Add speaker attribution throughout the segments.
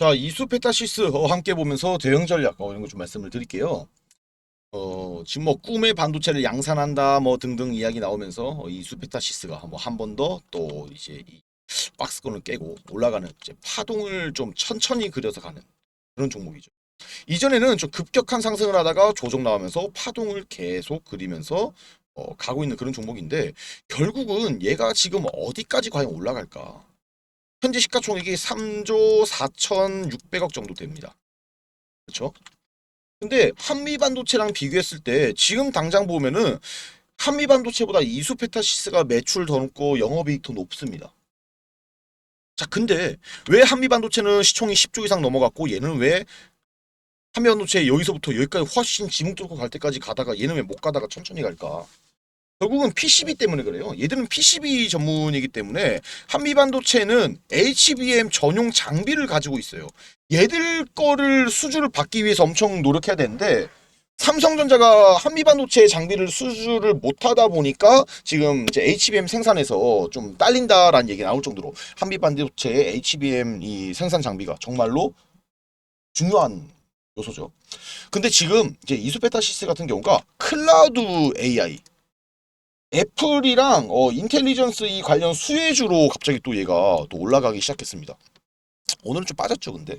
Speaker 1: 자, 이수 페타시스 어, 함께 보면서 대응 전략 어, 이런 거 좀 말씀을 드릴게요. 어, 지금 뭐 꿈의 반도체를 양산한다 뭐 등등 이야기 나오면서 어, 이수 페타시스가 뭐 한 번 더 또 이제 이 박스권을 깨고 올라가는 이제 파동을 좀 천천히 그려서 가는 그런 종목이죠. 이전에는 좀 급격한 상승을 하다가 조정 나오면서 파동을 계속 그리면서 어, 가고 있는 그런 종목인데 결국은 얘가 지금 어디까지 과연 올라갈까? 현재 시가총액이 3조 4,600억 정도 됩니다. 그렇죠? 근데 한미 반도체랑 비교했을 때 지금 당장 보면은 한미 반도체보다 이수페타시스가 매출 더 높고 영업이익 더 높습니다. 자, 근데 왜 한미 반도체는 시총이 10조 이상 넘어갔고 얘는 왜 한미 반도체 여기서부터 여기까지 훨씬 지붕 뚫고 갈 때까지 가다가 얘는 왜 못 가다가 천천히 갈까? 결국은 PCB 때문에 그래요. 얘들은 PCB 전문이기 때문에 한미 반도체는 HBM 전용 장비를 가지고 있어요. 얘들 거를 수주를 받기 위해서 엄청 노력해야 되는데 삼성전자가 한미 반도체 장비를 수주를 못 하다 보니까 지금 이제 HBM 생산에서 좀 딸린다라는 얘기 나올 정도로 한미 반도체의 HBM 이 생산 장비가 정말로 중요한 요소죠. 근데 지금 이제 이수페타시스 같은 경우가 클라우드 AI 애플이랑 어, 인텔리전스 이 관련 수혜주로 갑자기 또 얘가 또 올라가기 시작했습니다. 오늘은 좀 빠졌죠, 근데.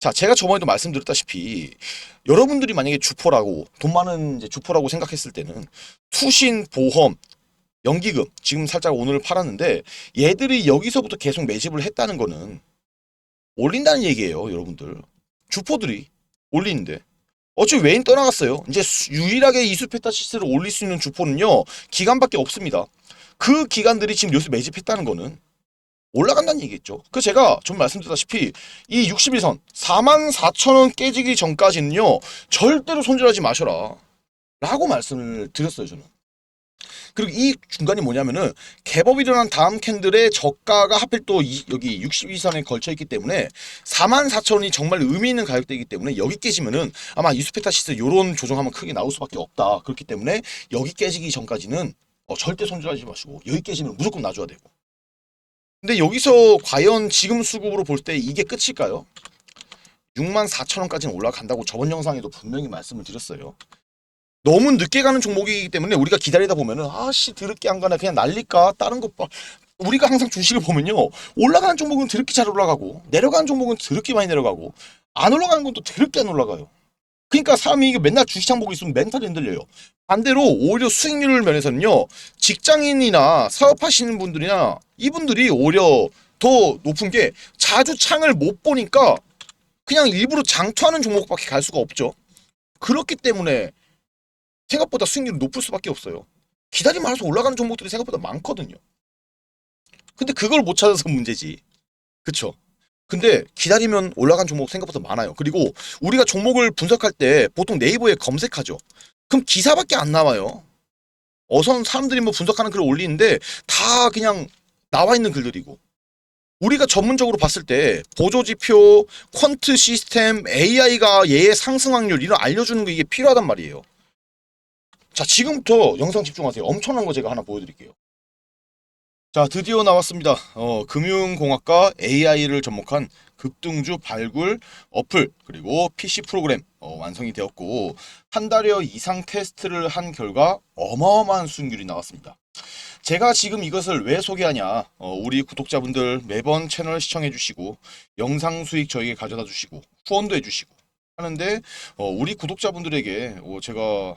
Speaker 1: 자, 제가 저번에도 말씀드렸다시피 여러분들이 만약에 주포라고 돈 많은 이제 주포라고 생각했을 때는 투신, 보험, 연기금 지금 살짝 오늘 팔았는데 얘들이 여기서부터 계속 매집을 했다는 거는 올린다는 얘기예요, 여러분들. 주포들이 올리는데 어차피 외인 떠나갔어요. 이제 수- 유일하게 이수 페타시스를 올릴 수 있는 주포는요 기간밖에 없습니다. 그 기간들이 지금 여기서 매집했다는 거는 올라간다는 얘기겠죠. 그 제가 좀 말씀드렸다시피 이 61선 4만 4천 원 깨지기 전까지는요 절대로 손절하지 마셔라 라고 말씀을 드렸어요 저는. 그리고 이 중간이 뭐냐면은 개법이 일어난 다음 캔들의 저가가 하필 또 이- 여기 62선에 걸쳐 있기 때문에 4만 4천 원이 정말 의미 있는 가격대이기 때문에 여기 깨지면은 아마 이수페타시스 요런 조정하면 크게 나올 수밖에 없다. 그렇기 때문에 여기 깨지기 전까지는 어, 절대 손절하지 마시고 여기 깨지면 무조건 놔줘야 되고. 근데 여기서 과연 지금 수급으로 볼 때 이게 끝일까요? 6만 4천 원까지는 올라간다고 저번 영상에도 분명히 말씀을 드렸어요. 너무 늦게 가는 종목이기 때문에 우리가 기다리다 보면은 아씨 드럽게 안 가나 그냥 날릴까 다른 것 봐. 우리가 항상 주식을 보면요 올라가는 종목은 드럽게 잘 올라가고 내려가는 종목은 드럽게 많이 내려가고 안 올라가는 건 또 드럽게 안 올라가요. 그러니까 사람이 맨날 주식장 보고 있으면 멘탈이 흔들려요. 반대로 오히려 수익률 면에서는요 직장인이나 사업하시는 분들이나 이분들이 오히려 더 높은 게 자주 창을 못 보니까 그냥 일부러 장투하는 종목밖에 갈 수가 없죠. 그렇기 때문에 생각보다 수익률이 높을 수밖에 없어요. 기다리면 알아서 올라가는 종목들이 생각보다 많거든요. 근데 그걸 못 찾아서 문제지. 그쵸? 근데 기다리면 올라간 종목 생각보다 많아요. 그리고 우리가 종목을 분석할 때 보통 네이버에 검색하죠. 그럼 기사밖에 안 나와요. 어선 사람들이 뭐 분석하는 글을 올리는데 다 그냥 나와 있는 글들이고. 우리가 전문적으로 봤을 때 보조지표, 퀀트 시스템, AI가 얘의 상승 확률 이런 알려주는 게 이게 필요하단 말이에요. 자, 지금부터 영상 집중하세요. 엄청난 거 제가 하나 보여드릴게요. 자, 드디어 나왔습니다. 어, 금융공학과 AI를 접목한 급등주 발굴 어플 그리고 PC 프로그램 어, 완성이 되었고 한 달여 이상 테스트를 한 결과 어마어마한 수익률이 나왔습니다. 제가 지금 이것을 왜 소개하냐? 어, 우리 구독자분들 매번 채널 시청해 주시고 영상 수익 저에게 가져다 주시고 후원도 해 주시고 하는데 어, 우리 구독자분들에게 어, 제가